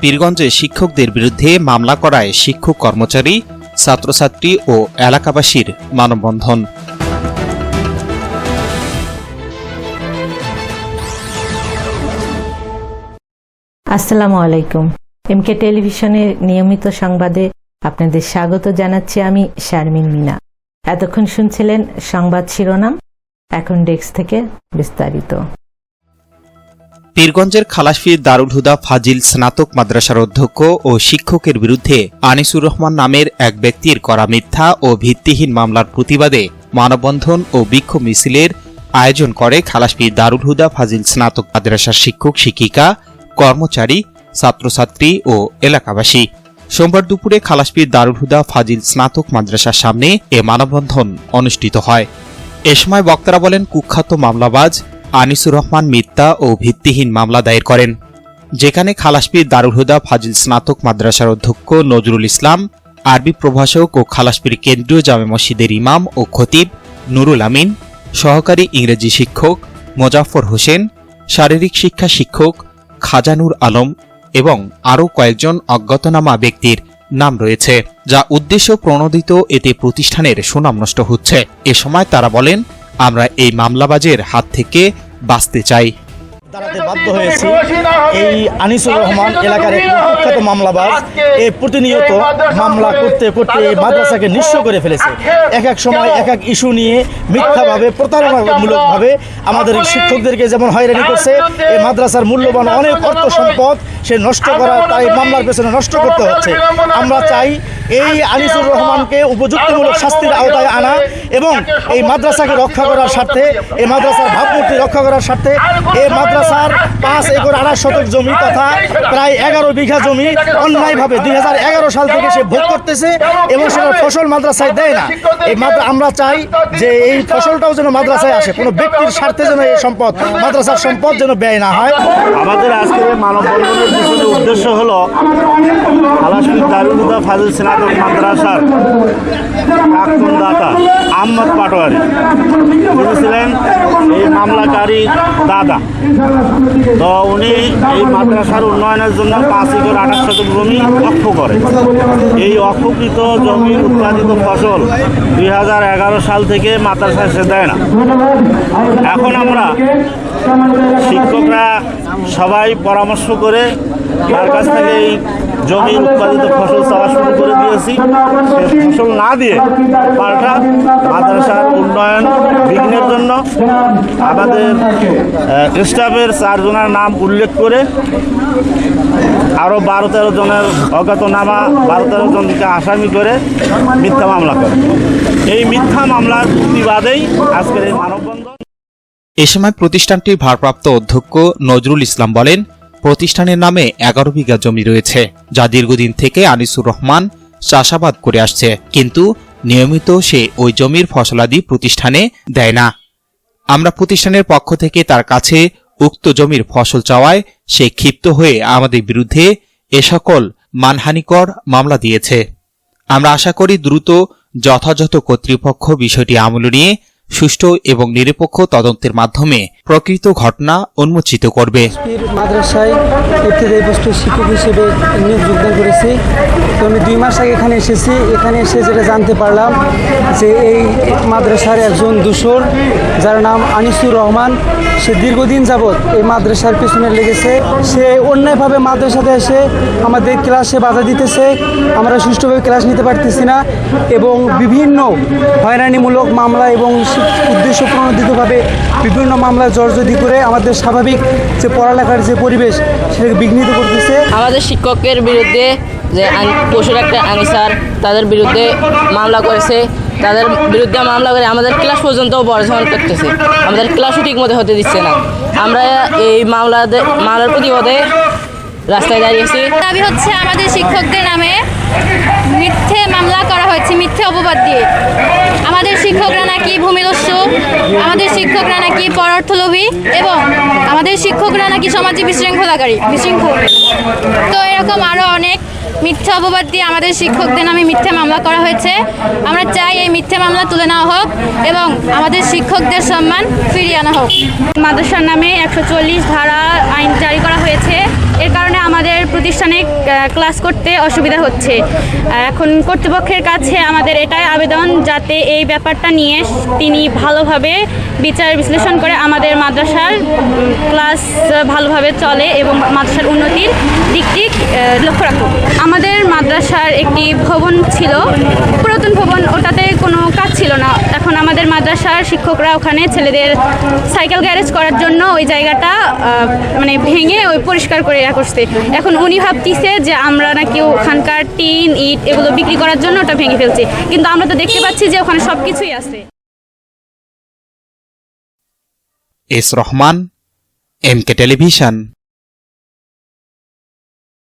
পীরগঞ্জে শিক্ষকদের বিরুদ্ধে মামলা করায় শিক্ষক কর্মচারী, ছাত্রছাত্রী ও এলাকাবাসীর মানববন্ধন। আসসালামু আলাইকুম। এমকে টেলিভিশনের নিয়মিত সংবাদে আপনাদের স্বাগত জানাচ্ছি আমি শারমিন মিনা। এতক্ষণ শুনছিলেন সংবাদ শিরোনাম, এখন ডেস্ক থেকে বিস্তারিত। পীরগঞ্জের খালাসফির দারুল হুদা ফাজিল স্নাতক মাদ্রাসার অধ্যক্ষ ও শিক্ষকের বিরুদ্ধে আনিসুর রহমান নামের এক ব্যক্তির করা মিথ্যা ও ভিত্তিহীন মামলার প্রতিবাদে মানববন্ধন ও বিক্ষোভ মিছিলের আয়োজন করে খালাসফির দারুল হুদা ফাজিল স্নাতক মাদ্রাসার শিক্ষক, শিক্ষিকা, কর্মচারী, ছাত্রছাত্রী ও এলাকাবাসী। সোমবার দুপুরে খালাসপির দারুল হুদা ফাজিল স্নাতক মাদ্রাসার সামনে এ মানববন্ধন অনুষ্ঠিত হয়। এ সময় বক্তারা বলেন, কুখ্যাত মামলাবাজ আনিসুর রহমান মিথ্যা ও ভিত্তিহীন মামলা দায়ের করেন, যেখানে খালাসপীর দারুল হুদা ফাজিল স্নাতক মাদ্রাসার অধ্যক্ষ নজরুল ইসলাম, আরবি প্রভাষক ও খালাসপির কেন্দ্রীয় জামে মসজিদের ইমাম ও খতিব নুরুল আমিন, সহকারী ইংরেজি শিক্ষক মোজাফর হোসেন, শারীরিক শিক্ষা শিক্ষক খাজানুর আলম এবং আরও কয়েকজন অজ্ঞাতনামা ব্যক্তির নাম রয়েছে, যা উদ্দেশ্য প্রণোদিত এতে প্রতিষ্ঠানের সুনাম নষ্ট হচ্ছে। এ সময় তারা বলেন, আমরা এই মামলাবাজের হাত থেকে বাঁচতে চাই। দাঁড়াতে বাধ্য হয়েছি। এই আনিসুর রহমান এলাকার এক কুখ্যাত মামলাবাজ এই প্রতিনিয়ত মামলা করতে করতে এই মাদ্রাসাকে নিঃস্ব করে ফেলেছে। এক এক সময় এক এক ইস্যু নিয়ে মিথ্যাভাবে, প্রতারণামূলকভাবে আমাদের শিক্ষকদেরকে যেমন হয়রানি করছে, এই মাদ্রাসার মূল্যবান অনেক অর্থ সম্পদ সে নষ্ট করা, তাই মামলার পেছনে নষ্ট করতে হচ্ছে। আমরা চাই এই আনিসুর রহমানকে উপযুক্তমূলক শাস্তির আওতায় আনা এবং এই মাদ্রাসাকে রক্ষা করার স্বার্থে এই মাদ্রাসার ভাবমূর্তি রক্ষা করার স্বার্থে এই মাদ্রাসার পাঁচ একর আড়াই শতক জমি তথা প্রায় এগারো বিঘা জমি অন্যায়ভাবে দুই হাজার এগারো সাল থেকে সে ভোগ করতেছে এবং সেটা ফসল মাদ্রাসায় দেয় না। এই মাদ্রা আমরা চাই যে এই ফসলটাও যেন মাদ্রাসায় আসে। কোনো ব্যক্তির স্বার্থে যেন এই সম্পদ মাদ্রাসার সম্পদ যেন ব্যয় না হয়। আমাদের মানববন্ধনের পিছনে উদ্দেশ্য হলো আলাসপুর দারুলুদা ফাজিল স্নাতক মাদ্রাসার দাতা আহমদ পাটোয়ারি। তিনি ছিলেন এই মামলাকারী দাদা। তো উনি এই মাদ্রাসার উন্নয়নের জন্য পাঁচ একর আঠাশ শতক জমি অক্ষ করে। এই অক্ষকৃত জমির উৎপাদিত ফসল দুই হাজার এগারো সাল থেকে মাদ্রাসায় সে দেয় না। এখন আমরা শিক্ষকরা সবাই পরামর্শ করে তার কাছ থেকে এই জমির উৎপাদিত ফসল চাওয়া শুরু করে দিয়েছি। সে ফসল না দিয়ে পাল্টা মাদ্রাসার উন্নয়ন বিঘ্নের জন্য আমাদের স্টাফের চারজনের নাম উল্লেখ করে আরও বারো তেরো জনের অজ্ঞাতনামা বারো তেরো জনকে আসামি করে মিথ্যা মামলা করে। এই মিথ্যা মামলার প্রতিবাদেই আজকের এই মানববন্ধন। এ সময় প্রতিষ্ঠানটির ভারপ্রাপ্ত অধ্যক্ষ নজরুল ইসলাম বলেন প্রতিষ্ঠানের নামে এগারো বিঘা জমি রয়েছে, যা দীর্ঘদিন থেকে আনিসুর রহমান চাষাবাদ করে আসছে। কিন্তু নিয়মিত সে ওই জমির ফসলাদি প্রতিষ্ঠানে দেয় না। আমরা প্রতিষ্ঠানের পক্ষ থেকে তার কাছে উক্ত জমির ফসল চাওয়ায় সে ক্ষিপ্ত হয়ে আমাদের বিরুদ্ধে এ সকল মানহানিকর মামলা দিয়েছে। আমরা আশা করি দ্রুত যথাযথ কর্তৃপক্ষ বিষয়টি আমলে নিয়ে সুষ্ঠু এবং নিরপেক্ষ তদন্তের মাধ্যমে প্রকৃত ঘটনা উন্মোচিত করবে। মাদ্রাসায় শিক্ষক হিসেবে যোগদান করেছি। তো আমি দুই মাস আগে এখানে এসেছি। এখানে এসে যেটা জানতে পারলাম যে এই মাদ্রাসার একজন দূষর, যার নাম আনিসুর রহমান, সে দীর্ঘদিন যাবৎ এই মাদ্রাসার পিছনে লেগেছে। সে অন্যায়ভাবে মাদ্রাসাতে এসে আমাদের ক্লাসে বাধা দিতেছে। আমরা সুষ্ঠুভাবে ক্লাস নিতে পারতেছি না এবং বিভিন্ন হয়রানিমূলক মামলা এবং উদ্দেশ্য প্রণোদিতভাবে বিভিন্ন মামলা জর্জরি করে আমাদের স্বাভাবিক যে পড়ালেখার যে পরিবেশ, সেটাকে বিঘ্নিত করতেছে। আমাদের শিক্ষকের বিরুদ্ধে যে পশুর একটা আনিসার তাদের বিরুদ্ধে মামলা করেছে। তাদের বিরুদ্ধে মামলা করে আমাদের ক্লাস পর্যন্ত বর্জন করতেছে। আমাদের ক্লাসও ঠিক মতো হতে দিচ্ছে না। আমরা এই মামলা মামলার প্রতিবাদে রাস্তায় দাঁড়িয়েছি দাবি হচ্ছে আমাদের শিক্ষকদের নামে মিথ্যে মামলা করা হয়েছে, মিথ্যে অপবাদ দিয়ে। আমাদের শিক্ষকরা নাকি ভূমিদস্যু, আমাদের শিক্ষকরা নাকি পরার্থলোভী এবং আমাদের শিক্ষকরা নাকি সমাজে বিশৃঙ্খলাকারী, বিশৃঙ্খল। তো এরকম আরও অনেক মিথ্যা অপবাদ দিয়ে আমাদের শিক্ষকদের নামে মিথ্যে মামলা করা হয়েছে। আমরা চাই এই মিথ্যে মামলা তুলে নেওয়া হোক এবং আমাদের শিক্ষকদের সম্মান ফিরিয়ে আনা হোক। মাদ্রাসার নামে একশো চল্লিশ ধারা আইন জারি করা হয়েছে। এর কারণে আমাদের প্রতিষ্ঠানে ক্লাস করতে অসুবিধা হচ্ছে। এখন কর্তৃপক্ষের কাছে আমাদের এটাই আবেদন যাতে এই ব্যাপারটা নিয়ে তিনি ভালোভাবে বিচার বিশ্লেষণ করে আমাদের মাদ্রাসার ক্লাস ভালোভাবে চলে এবং মাদ্রাসার উন্নতির দিকটি আহ, লক্ষ্য রাখুক। আমাদের মাদ্রাসার একটি ভবন ছিল, পুরাতন ভবন, ওটাতে কোনো কাজ ছিল না। এখন আমাদের মাদ্রাসার শিক্ষকরা ওখানে ছেলেদের সাইকেল গ্যারেজ করার জন্য ওই জায়গাটা মানে ভেঙে ওই পরিষ্কার করে ইয়া করছে। এখন উনি ভাবতিছে যে আমরা নাকি ওখানকার টিন, ইট এগুলো বিক্রি করার জন্য ওটা ভেঙে ফেলছি। কিন্তু আমরা তো দেখতে পাচ্ছি যে ওখানে সব কিছুই আছে। S Rahman MK television.